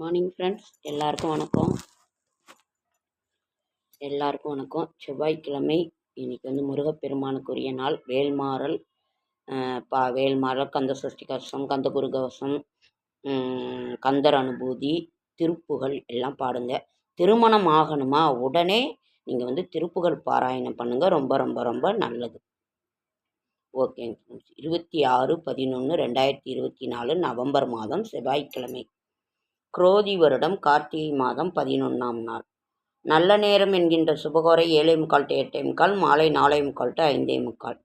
Morning friends எல்லாருக்கும் வணக்கம். எல்லாருக்கும் வணக்கம். செவ்வாய்க்கிழமை. இன்னைக்கு வந்து முருகப்பெருமானுக்குரிய நாள். வேல்மாறல் பா வேல்மாறல் கந்த சஷ்டி கவசம் கந்தகுரு கவசம் கந்தர் அனுபூதி திருப்புகழ் எல்லாம் பாடுங்க. திருமணம் ஆகணுமா? உடனே நீங்கள் வந்து திருப்புகள் பாராயணம் பண்ணுங்கள் ரொம்ப ரொம்ப ரொம்ப நல்லது. ஓகேங்க. ஃப்ரெண்ட்ஸ் இருபத்தி ஆறு பதினொன்று ரெண்டாயிரத்தி இருபத்தி நாலு நவம்பர் மாதம் செவ்வாய்க்கிழமை. குரோதி வருடம் கார்த்திகை மாதம் பதினொன்றாம் நாள். நல்ல நேரம் என்கின்ற சுபகோரை ஏழே முக்கால் டு எட்டே முக்கால் மாலை நாலே முக்கால் டு ஐந்தே முக்கால்.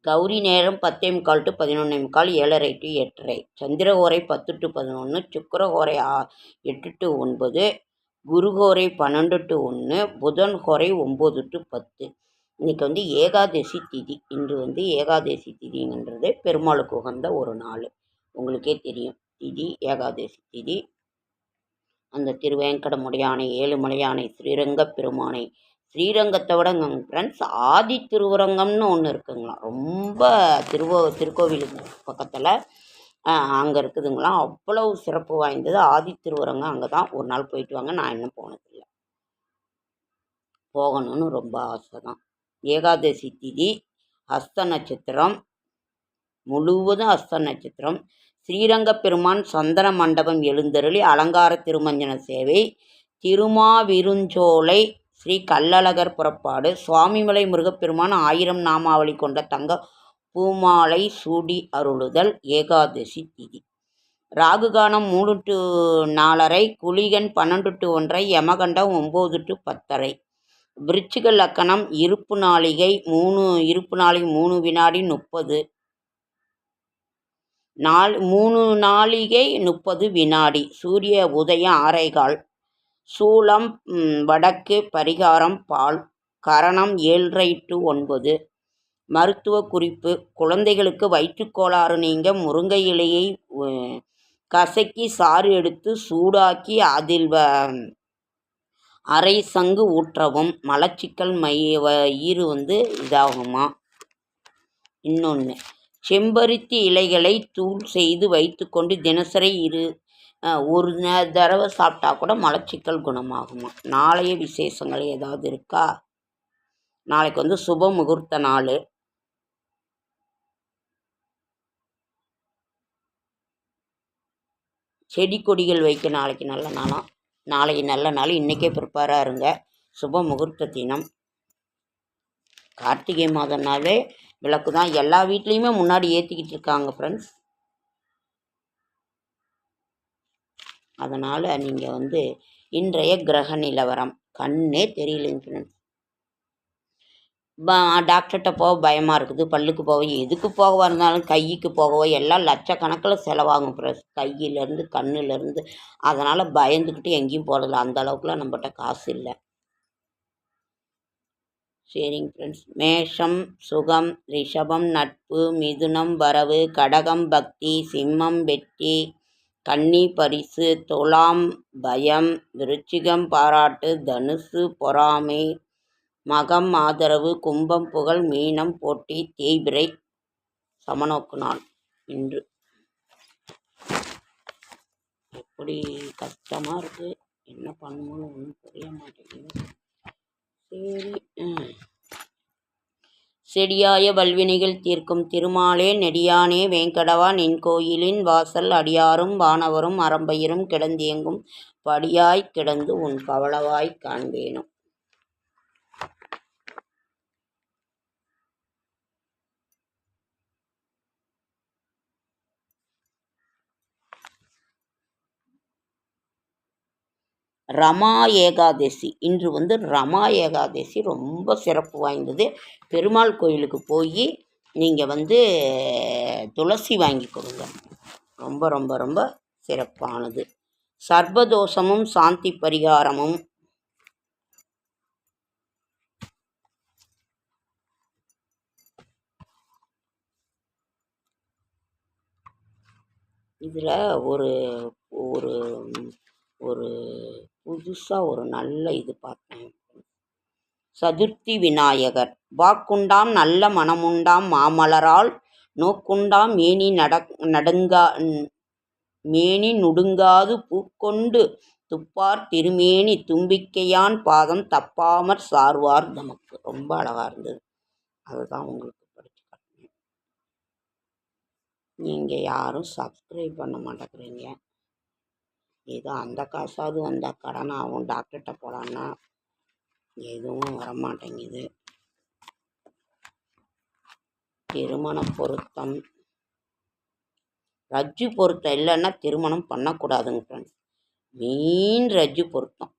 கௌரி நேரம் பத்தே முக்கால் டு பதினொன்னே முக்கால் ஏழரை டு எட்டரை. சந்திரகோரை பத்து டு பதினொன்று சுக்கரகோரை ஆ எட்டு டு ஒன்பது குருகோரை பன்னெண்டு டு ஒன்று புதன் கோரை ஒம்பது டு பத்து. இன்னைக்கு வந்து ஏகாதசி திதி. இன்று வந்து ஏகாதசி திதிங்கிறது பெருமாளுக்கு உகந்த ஒரு நாள். உங்களுக்கே தெரியும். திதி ஏகாதசி திதி. அந்த திருவேங்கடமுடையானை ஏழுமலையானை ஸ்ரீரங்க பெருமானை. ஸ்ரீரங்கத்தை விட ஃப்ரெண்ட்ஸ் ஆதி திருவரங்கம்னு ஒன்று இருக்குங்களாம். ரொம்ப திருவோ திருக்கோவிலுக்கு பக்கத்தில் அங்கே இருக்குதுங்களாம். அவ்வளவு சிறப்பு வாய்ந்தது. ஆதி திருவரங்கம் அங்கே தான் ஒரு நாள் போயிட்டு வாங்க. நான் இன்னும் போனதில்லை. போகணும்னு ரொம்ப ஆசை தான். ஏகாதசி திதி ஹஸ்த நட்சத்திரம் முழுவதும் ஹஸ்த நட்சத்திரம். ஸ்ரீரங்கப்பெருமான் சந்தன மண்டபம் எழுந்தருளி அலங்கார திருமஞ்சன சேவை திருமாவிருஞ்சோலை ஸ்ரீ கல்லழகர் புறப்பாடு சுவாமிமலை முருகப்பெருமான் ஆயிரம் நாமாவளி கொண்ட தங்க பூமாலை சூடி அருளுதல் ஏகாதசி திதி. ராகுகானம் மூணு டு நாலரை குளிகன் பன்னெண்டு டு ஒன்றை யமகண்டம் ஒம்பது டு பத்தரை. விருச்சிக லக்கணம் இருப்பு நாளிகை மூணு இருப்பு நாளிகை மூணு வினாடி முப்பது. நாள் மூணு நாளிகை முப்பது வினாடி. சூரிய உதயம் ஆரைகால். சூளம் வடக்கு பரிகாரம் பால். கரணம் ஏழரை டு ஒன்பது. மருத்துவ குறிப்பு. குழந்தைகளுக்கு வயிற்றுக்கோளாறு நீங்க முருங்கை இலையை கசக்கி சாறு எடுத்து சூடாக்கி அதில் வ அரை சங்கு ஊற்றவும். மலச்சிக்கல் மை ஈறு வந்து இதாகுமா? இன்னொன்று செம்பருத்தி இலைகளை தூள் செய்து வைத்துக்கொண்டு தினசரி இரு ஒரு தடவை சாப்பிட்டா கூட மலச்சிக்கல் குணமாகுமா? நாளைய விசேஷங்கள் ஏதாவது இருக்கா? நாளைக்கு வந்து சுப முகூர்த்த நாள். செடி கொடிகள் வைக்க நாளைக்கு நல்ல நாளாம் நாளைக்கு நல்ல நாள். இன்றைக்கே ப்ரிப்பேராக இருங்க. சுப முகூர்த்த தினம். கார்த்திகை மாதம்னாலே விளக்கு தான். எல்லா வீட்லேயுமே முன்னாடி ஏற்றிக்கிட்டு இருக்காங்க ஃப்ரெண்ட்ஸ் அதனால் நீங்கள் வந்து இன்றைய கிரக நிலவரம். கண்ணே தெரியலைங்க ஃப்ரெண்ட்ஸ் டாக்டர்கிட்ட போக பயமாக இருக்குது. பல்லுக்கு போக எதுக்கு போகவா இருந்தாலும் கைக்கு போகவோ எல்லாம் லட்சக்கணக்கில் செலவாகும் ஃப்ரெண்ட்ஸ் கையிலேருந்து கண்ணுலேருந்து. அதனால் பயந்துக்கிட்டு எங்கேயும் போகிறதில்ல அந்த அளவுக்குலாம் நம்மகிட்ட காசு இல்லை. சரிங்க ஃப்ரெண்ட்ஸ் மேஷம் சுகம் ரிஷபம் நட்பு மிதுனம் வரவு கடகம் பக்தி சிம்மம் வெற்றி கன்னி பரிசு துலாம் பயம் விருச்சிகம் பாராட்டு தனுசு பொறாமை மகம் ஆதரவு கும்பம் புகழ் மீனம் போட்டி தேய்பிரை சமநோக்கு நாள் இன்று. எப்படி கஷ்டமாக இருக்குது என்ன பண்ணணும்னு ஒன்றும் புரிய மாட்டேங்குது. சரி. செடியாய வல்வினைகள் தீர்க்கும் திருமாலே நெடியானே வேங்கடவா நின் கோயிலின் வாசல் அடியாரும் வானவரும் அறம்பயிரும் கிடந்தியங்கும் படியாய் கிடந்து உன் பவளவாய் காண்பேனும். ரமா ஏகாதசி. இன்று வந்து ரமா ஏகாதசி ரொம்ப சிறப்பு வாய்ந்தது. பெருமாள் கோயிலுக்கு போய் நீங்கள் வந்து துளசி வாங்கி கொடுங்க. ரொம்ப ரொம்ப ரொம்ப சிறப்பானது. சர்வதோஷமும் சாந்தி பரிகாரமும். இதில் ஒரு ஒரு ஒரு புதுசாக ஒரு நல்ல இது பார்த்தேன். சதுர்த்தி விநாயகர். வாக்குண்டாம் நல்ல மனமுண்டாம் மாமலரால் நோக்குண்டாம் மேனி நட நடுங்கா மேனி நுடுங்காது பூக்கொண்டு துப்பார் திருமேனி தும்பிக்கையான் பாதம் தப்பாமற் சார்வார் நமக்கு. ரொம்ப அழகாக இருந்தது. அதுதான் உங்களுக்கு படித்து காட்டினேன். நீங்கள் யாரும் சப்ஸ்கிரைப் பண்ண மாட்டேங்கிறீங்க. ஏதோ அந்த காசாவது வந்தால் கடன்? ஆகும் டாக்டர்கிட்ட போகலான்னா எதுவும் வரமாட்டேங்குது. திருமண பொருத்தம். ரஜ்ஜு பொருத்தம் இல்லைன்னா திருமணம் பண்ணக்கூடாதுங்க ஃப்ரெண்ட்ஸ் மீன் ரஜ்ஜு பொருத்தம்.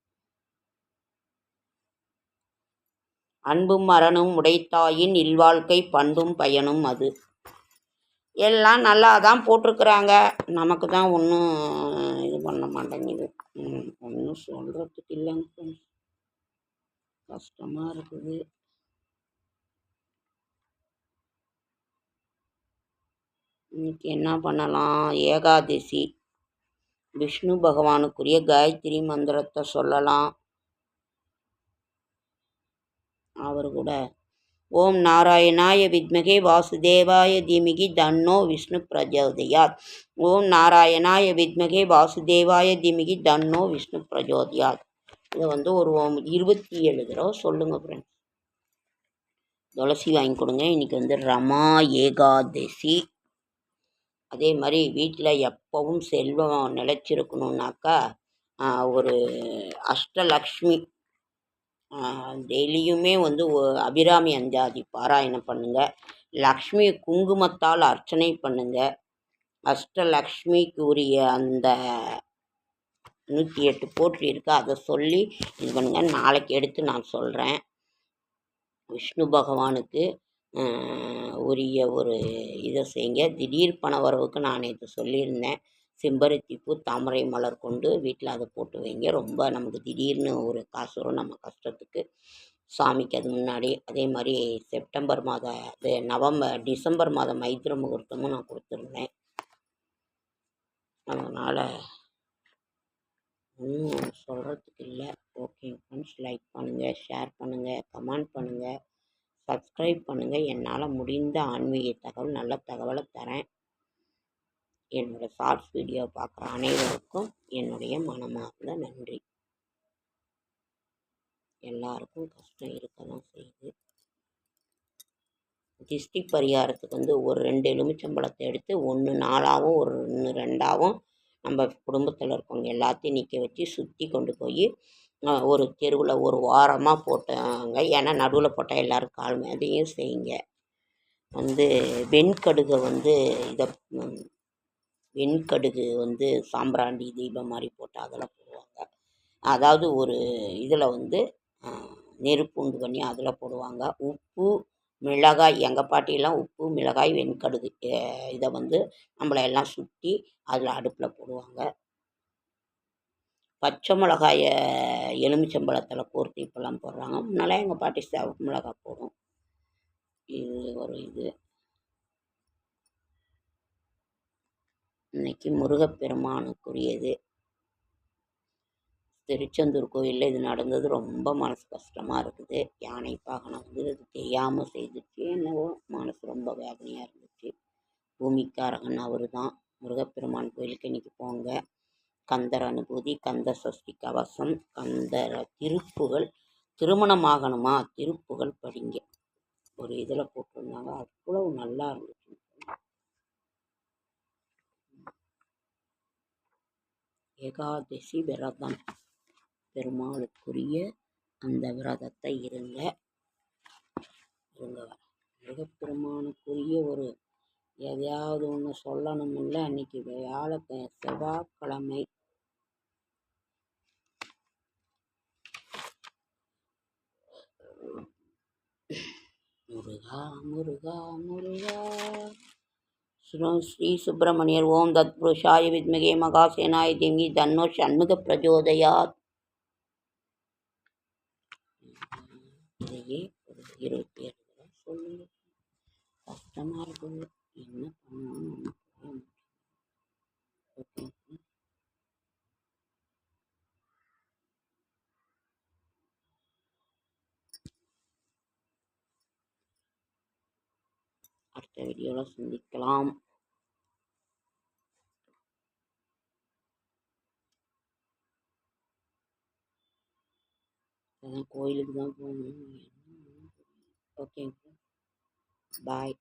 அன்பும் மரணும் உடைத்தாயின் இல்வாழ்க்கை பண்பும் பயனும் அது. எல்லாம் நல்லா தான் போட்டிருக்குறாங்க. நமக்கு தான் ஒன்றும் பண்ண மாட்டேங்குது ஒன்றும் சொல்கிறதுக்கு இல்லைங்க ஃப்ரெண்ட்ஸ். கஷ்டமாக இருக்குது. இன்னைக்கு என்ன பண்ணலாம்? ஏகாதசி. விஷ்ணு பகவானுக்குரிய காயத்ரி மந்திரத்தை சொல்லலாம். அவர் கூட ஓம் நாராயணாய வித்மகே வாசுதேவாய தீமிகி தன்னோ விஷ்ணு பிரஜோதயாத். ஓம் நாராயணாய வித்மகே வாசுதேவாய தீமிகி தன்னோ விஷ்ணு பிரஜோதயாத். இதை வந்து ஒரு ஓம் இருபத்தி ஏழு தடவை சொல்லுங்கள் ஃப்ரெண்ட்ஸ் துளசி வாங்கி கொடுங்க. இன்றைக்கி வந்து ரமா ஏகாதசி. அதே மாதிரி வீட்டில் எப்போவும் செல்வம் நிலச்சிருக்கணுன்னாக்கா ஒரு அஷ்டலக்ஷ்மி டெய்லியுமே வந்து அபிராமி அஞ்சாதி பாராயணம் பண்ணுங்கள் லக்ஷ்மி குங்குமத்தால் அர்ச்சனை பண்ணுங்கள் அஷ்டலக்ஷ்மிக்கு உரிய அந்த நூற்றி எட்டு போற்றி இருக்கு அதை சொல்லி இது பண்ணுங்கள் நாளைக்கு எடுத்து நான் சொல்கிறேன் விஷ்ணு பகவானுக்கு உரிய ஒரு இதை செய்யுங்க. திடீர் பண வரவுக்கு நான் நேற்று சொல்லியிருந்தேன். செம்பருத்தி பூ தாமரை மலர் கொண்டு வீட்டில் அதை போட்டு வைங்க. ரொம்ப நமக்கு திடீர்னு ஒரு காசு வரும் நம்ம கஷ்டத்துக்கு. சாமிக்கு அது முன்னாடி. அதே மாதிரி செப்டம்பர் மாதம் அது நவம்பர் டிசம்பர் மாதம் மைத்திர முகூர்த்தமும் நான் கொடுத்துருந்தேன். அதனால் ஒன்றும் சொல்கிறதுக்கு இல்லை. ஓகே ஃப்ரெண்ட்ஸ் லைக் பண்ணுங்கள் ஷேர் பண்ணுங்கள் கமெண்ட் பண்ணுங்கள் சப்ஸ்கிரைப் பண்ணுங்கள் என்னால் முடிந்த ஆன்மீக தகவல் நல்ல தகவலை தரேன். என்னோடய ஷார்ட்ஸ் வீடியோ பார்க்குற அனைவருக்கும் என்னுடைய மனமார்ந்த நன்றி. எல்லாருக்கும் கஷ்டம் இருக்க தான் செய்யுது. திஷ்டி பரிகாரத்துக்கு வந்து ஒரு ரெண்டு எலுமிச்சம்பழத்தை எடுத்து ஒன்று நாலாகவும் ஒரு ஒன்று ரெண்டாகவும் நம்ம குடும்பத்தில் இருக்கவங்க எல்லாத்தையும் நிற்க வச்சு சுற்றி கொண்டு போய் ஒரு தெருவில் ஒரு வாரமாக போட்டாங்க. ஏன்னா நடுவில் போட்டால் எல்லோரும் கால் அதையும் செய்யுங்க. வந்து வெண்கடுகை வந்து இதை வெண்கடுகு வந்து சாம்பிராணி தீபம் மாதிரி போட்டு அதில் போடுவாங்க. அதாவது ஒரு இதில் வந்து நெருப்பு உண்டு பண்ணி அதில் போடுவாங்க. உப்பு மிளகாய் எங்கள் பாட்டியெல்லாம் உப்பு மிளகாய் வெண்கடுகு இதை வந்து நம்மளை எல்லாம் சுற்றி அதில் அடுப்பில் போடுவாங்க. பச்சை மிளகாயை எலுமிச்சம்பழத்தில் கோர்த்து இப்போல்லாம் போடுறாங்க. முன்னெல்லாம் எங்கள் பாட்டி சிவப்பு மிளகாய் போடும். இது ஒரு இது. இன்னைக்கு முருகப்பெருமானுக்குரியது. திருச்செந்தூர் கோயிலில் இது நடந்தது. ரொம்ப மனசு கஷ்டமாக இருக்குது. யானை பாகனம் வந்து அது தெரியாமல் செய்துச்சு. என்னவோ மனசு ரொம்ப வேதனையாக இருந்துச்சு. பூமிக்காரகன் அவர் தான் முருகப்பெருமான் கோயிலுக்கு இன்றைக்கி போங்க. கந்தர் அனுபூதி கந்த சஷ்டி கவசம் கந்தர திருப்புகள் திருமணம் ஆகணுமா? திருப்புகள் படிங்க. ஒரு இதில் போட்டிருந்தாங்க. அவ்வளவு நல்லா இருந்துச்சு. ஏகாதசி விரதம். பெருமாளுக்குரிய அந்த விரதத்தை இருங்க. இருங்க. மிகப்பெருமானுக்குரிய ஒரு எதையாவது ஒன்று சொல்லணுமில்ல அன்னைக்கு வியாழக்க செவ்வாய்க்கிழமை. முருகா முருகா முருகா. ஸ்ரீ சுப்பிரமணியர் ஓம் தத் புருஷாய வித்மகே மகாசேனாய தேங்கி தன்னோ சண்முக பிரஜோதயாத். இருபத்தி ஏழு சொல்லுங்க. கஷ்டமாக இருக்குது என்ன பண்ணணும்னு அடுத்த வீடியோவில் சந்திக்கலாம். கோயிலுக்கு தான் போகணும். ஓகேங்க. பாய்.